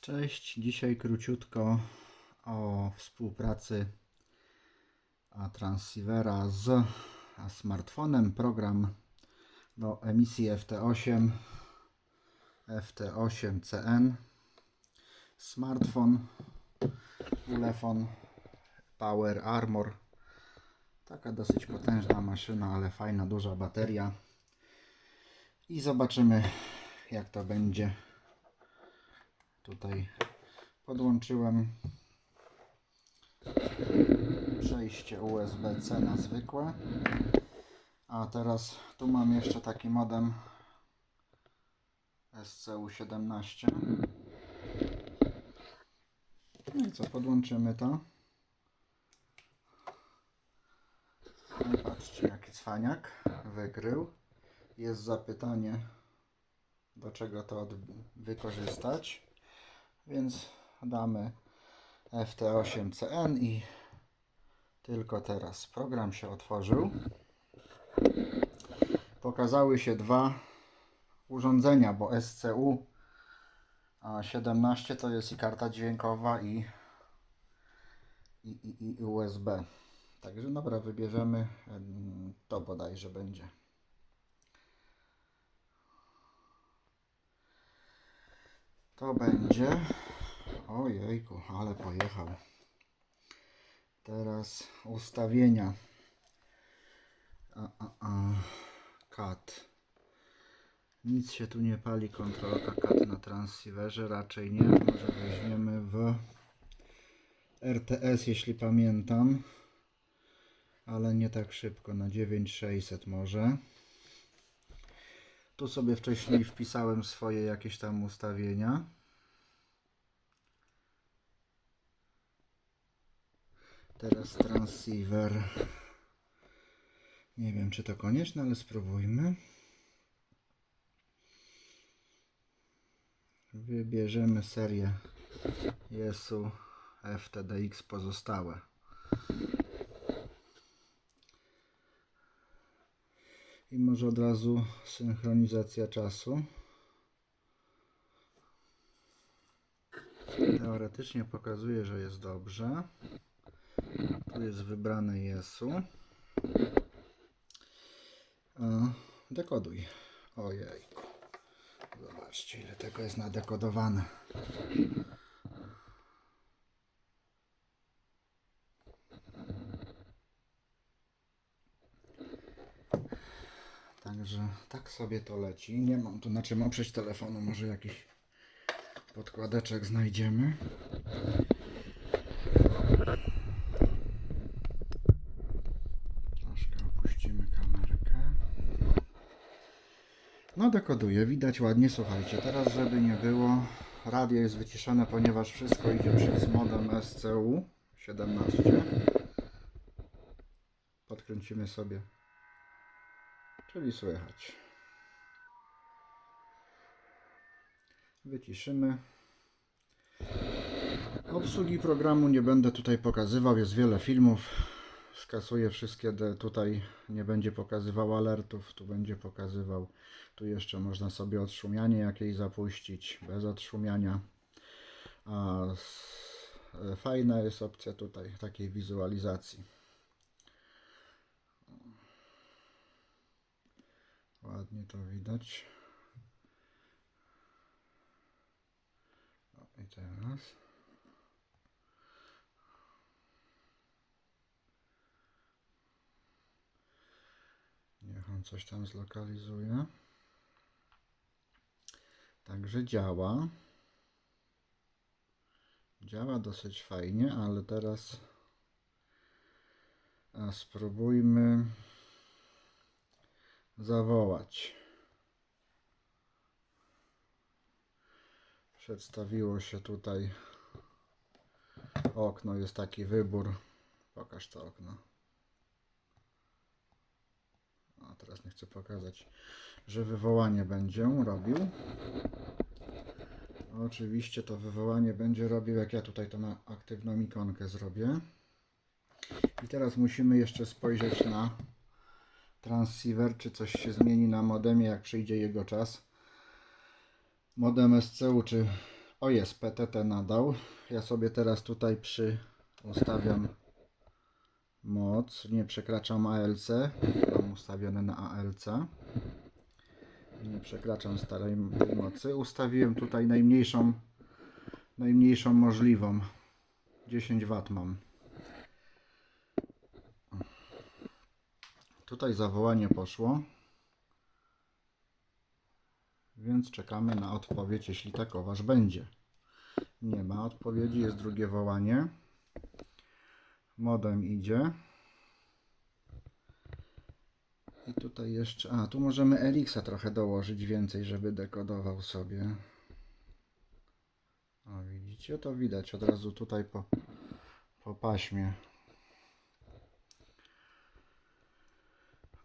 Cześć, dzisiaj króciutko o współpracy transceivera z smartfonem. Program do emisji FT8, FT8CN, smartfon, Ulefon Power Armor. Taka dosyć potężna maszyna, ale fajna, duża bateria. I zobaczymy jak to będzie tutaj podłączyłem przejście USB-C na zwykłe. A teraz tu mam jeszcze taki modem SCU17 no i co, podłączymy to. No i patrzcie jaki cwaniak wykrył jest zapytanie do czego to wykorzystać więc damy FT8CN i tylko teraz program się otworzył. Pokazały się dwa urządzenia, bo SCU a 17 to jest i karta dźwiękowa i, i, i, USB. Także dobra, wybierzemy em, to bodajże będzie. To będzie. Ojejku, ale pojechał. Teraz ustawienia. A, a, a. Cat. Nic się tu nie pali. Kontrolka cat na transceiverze. Raczej nie. Może weźmiemy w RTS, jeśli pamiętam. Ale nie tak szybko. Na 9600 może. Tu sobie wcześniej wpisałem swoje jakieś tam ustawienia. Teraz transceiver. Nie wiem, czy to konieczne, ale spróbujmy. Wybierzemy serię Jesu FTDX pozostałe. I może od razu synchronizacja czasu. Teoretycznie pokazuje, że jest dobrze. Tu jest wybrane Jesu. Dekoduj. Ojejku. Zobaczcie, ile tego jest nadekodowane. Także tak sobie to leci. Nie mam tu na czym oprzeć telefonu. Może jakiś podkładeczek znajdziemy. Troszkę opuścimy kamerkę. No dekoduje, widać ładnie, słuchajcie. Teraz żeby nie było, radio jest wyciszone, ponieważ wszystko idzie przez modem SCU 17. Podkręcimy sobie, czyli słychać. Wyciszymy. Obsługi programu nie będę tutaj pokazywał, jest wiele filmów. Skasuję wszystkie, tutaj nie będzie pokazywał alertów, tu będzie pokazywał. Tu jeszcze można sobie odszumianie jakieś zapuścić, bez odszumiania. A fajna jest opcja tutaj takiej wizualizacji. Ładnie to widać. O, I teraz. Niech on coś tam zlokalizuje. Także działa. Działa dosyć fajnie, ale teraz a spróbujmy zawołać. Przedstawiło się tutaj okno, jest taki wybór. Pokaż to okno. A teraz nie chcę pokazać, że wywołanie będzie robił. Oczywiście to wywołanie będzie robił, jak ja tutaj to na aktywną ikonkę zrobię. I teraz musimy jeszcze spojrzeć na transceiver, czy coś się zmieni na modemie, jak przyjdzie jego czas. Modem SCU, czy O jest, PTT nadał. Ja sobie teraz tutaj przy ustawiam moc. Nie przekraczam ALC. Mam ustawione na ALC. Nie przekraczam starej mocy. Ustawiłem tutaj najmniejszą, najmniejszą możliwą. 10 W mam. Tutaj zawołanie poszło. Więc czekamy na odpowiedź, jeśli takoważ będzie. Nie ma odpowiedzi, jest drugie wołanie. Modem idzie. I tutaj jeszcze. A, tu możemy Elixa trochę dołożyć więcej, żeby dekodował sobie. O, widzicie? To widać od razu tutaj po, po paśmie.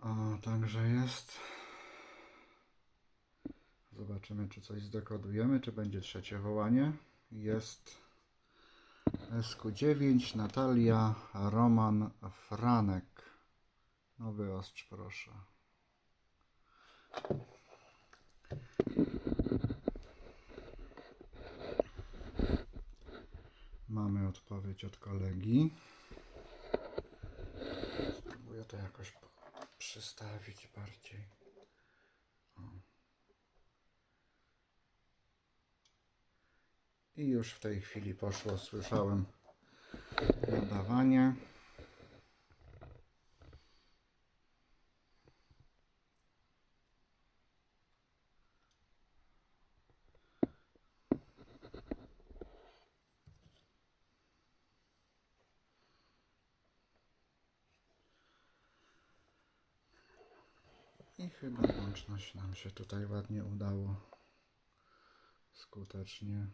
O, także jest. Zobaczymy, czy coś zdekodujemy, czy będzie trzecie wołanie. Jest SQ9 Natalia Roman Franek. Nowy ostrz, proszę. Mamy odpowiedź od kolegi. Spróbuję to jakoś przystawić bardziej. I już w tej chwili poszło, słyszałem nadawanie. I chyba łączność nam się tutaj ładnie udało. Skutecznie.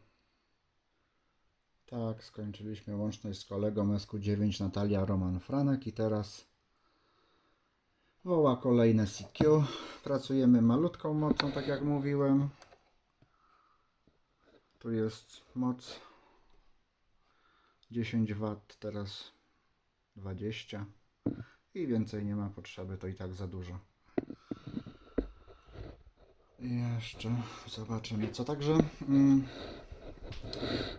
Tak, skończyliśmy łączność z kolegą SQ9 Natalia Roman Franek i teraz woła kolejne CQ. Pracujemy malutką mocą, tak jak mówiłem. Tu jest moc 10 W, teraz 20 i więcej nie ma potrzeby, to i tak za dużo. Jeszcze zobaczymy co. Także mm,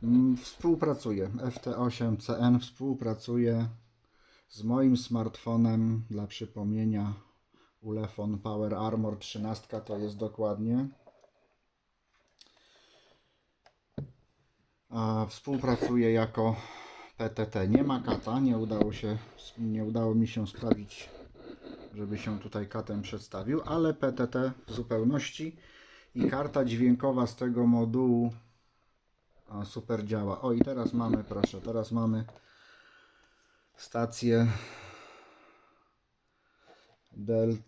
mm, współpracuję. FT8CN współpracuje z moim smartfonem. Dla przypomnienia, Ulefone Power Armor 13 to jest dokładnie. A współpracuję jako PTT. Nie ma kata, nie udało się, nie udało mi się sprawić żeby się tutaj katem przedstawił, ale PTT w zupełności i karta dźwiękowa z tego modułu a, super działa. O i teraz mamy, proszę, teraz mamy stację Delta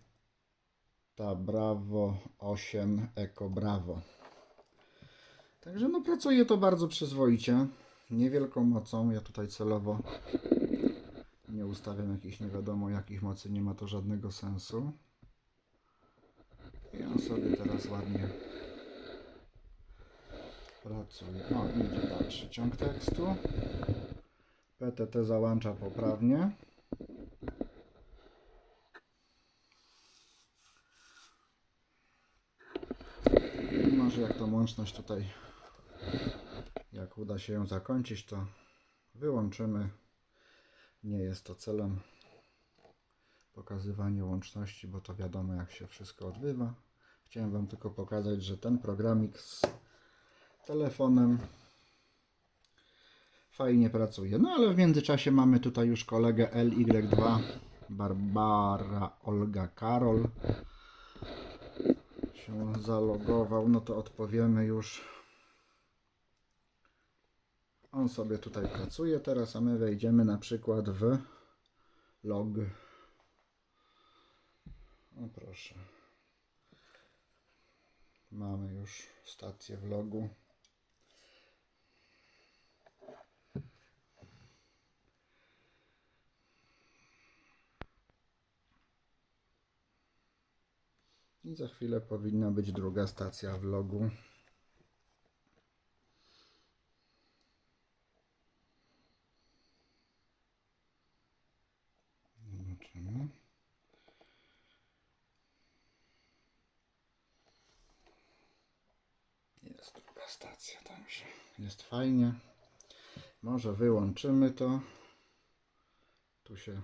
Bravo 8 Eco Bravo. Także no pracuje to bardzo przyzwoicie, niewielką mocą. Ja tutaj celowo nie ustawiam jakichś nie wiadomo jakich mocy, nie ma to żadnego sensu. I on sobie teraz ładnie pracuje. O, idzie dalszy ciąg tekstu. PTT załącza poprawnie. I może jak tą łączność tutaj, jak uda się ją zakończyć, to wyłączymy nie jest to celem pokazywanie łączności, bo to wiadomo jak się wszystko odbywa. Chciałem Wam tylko pokazać, że ten programik z telefonem fajnie pracuje. No ale w międzyczasie mamy tutaj już kolegę LY2 Barbara Olga Karol się zalogował. No to odpowiemy już on sobie tutaj pracuje teraz, a my wejdziemy na przykład w log. O proszę. Mamy już stację w logu. I za chwilę powinna być druga stacja w logu. Zobaczymy. Jest druga stacja, także jest fajnie. Może wyłączymy to. Tu się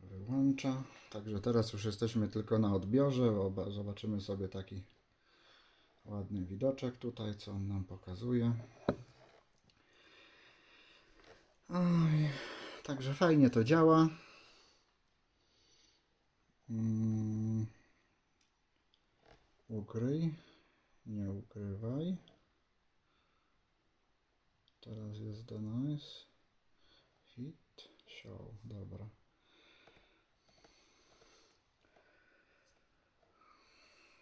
wyłącza. Także teraz już jesteśmy tylko na odbiorze. Oba- Zobaczymy sobie taki ładny widoczek tutaj, co on nam pokazuje. Oj, także fajnie to działa. Mm. Ukryj, nie ukrywaj. Teraz jest the nice. Hit, show, dobra.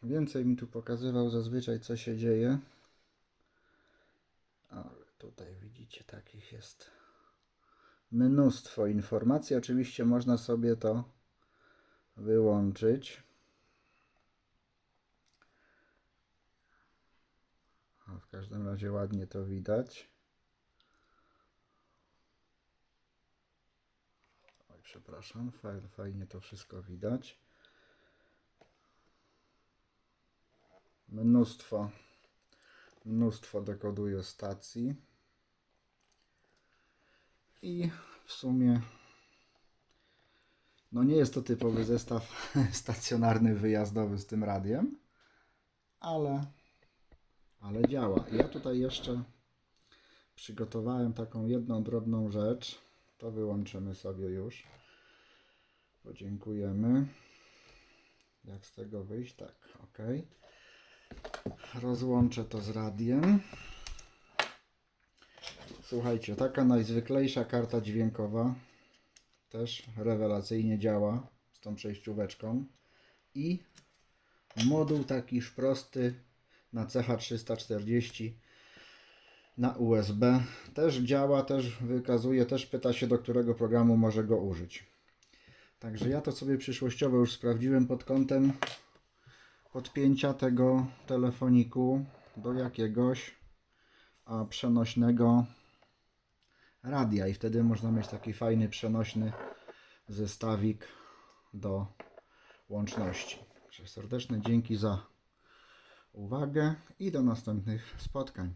Więcej mi tu pokazywał zazwyczaj co się dzieje. Ale tutaj widzicie takich jest mnóstwo informacji. Oczywiście można sobie to wyłączyć. W każdym razie ładnie to widać. Oj, przepraszam, fajnie to wszystko widać. Mnóstwo, mnóstwo dekoduje stacji. I w sumie no nie jest to typowy zestaw stacjonarny, wyjazdowy z tym radiem, ale, ale działa. Ja tutaj jeszcze przygotowałem taką jedną drobną rzecz. To wyłączymy sobie już. Podziękujemy. Jak z tego wyjść? Tak, ok. Rozłączę to z radiem. Słuchajcie, taka najzwyklejsza karta dźwiękowa też rewelacyjnie działa z tą przejścióweczką i moduł takiż prosty na CH340 na USB też działa, też wykazuje, też pyta się do którego programu może go użyć. Także ja to sobie przyszłościowo już sprawdziłem pod kątem podpięcia tego telefoniku do jakiegoś a, przenośnego radia i wtedy można mieć taki fajny przenośny zestawik do łączności. Serdeczne dzięki za uwagę i do następnych spotkań.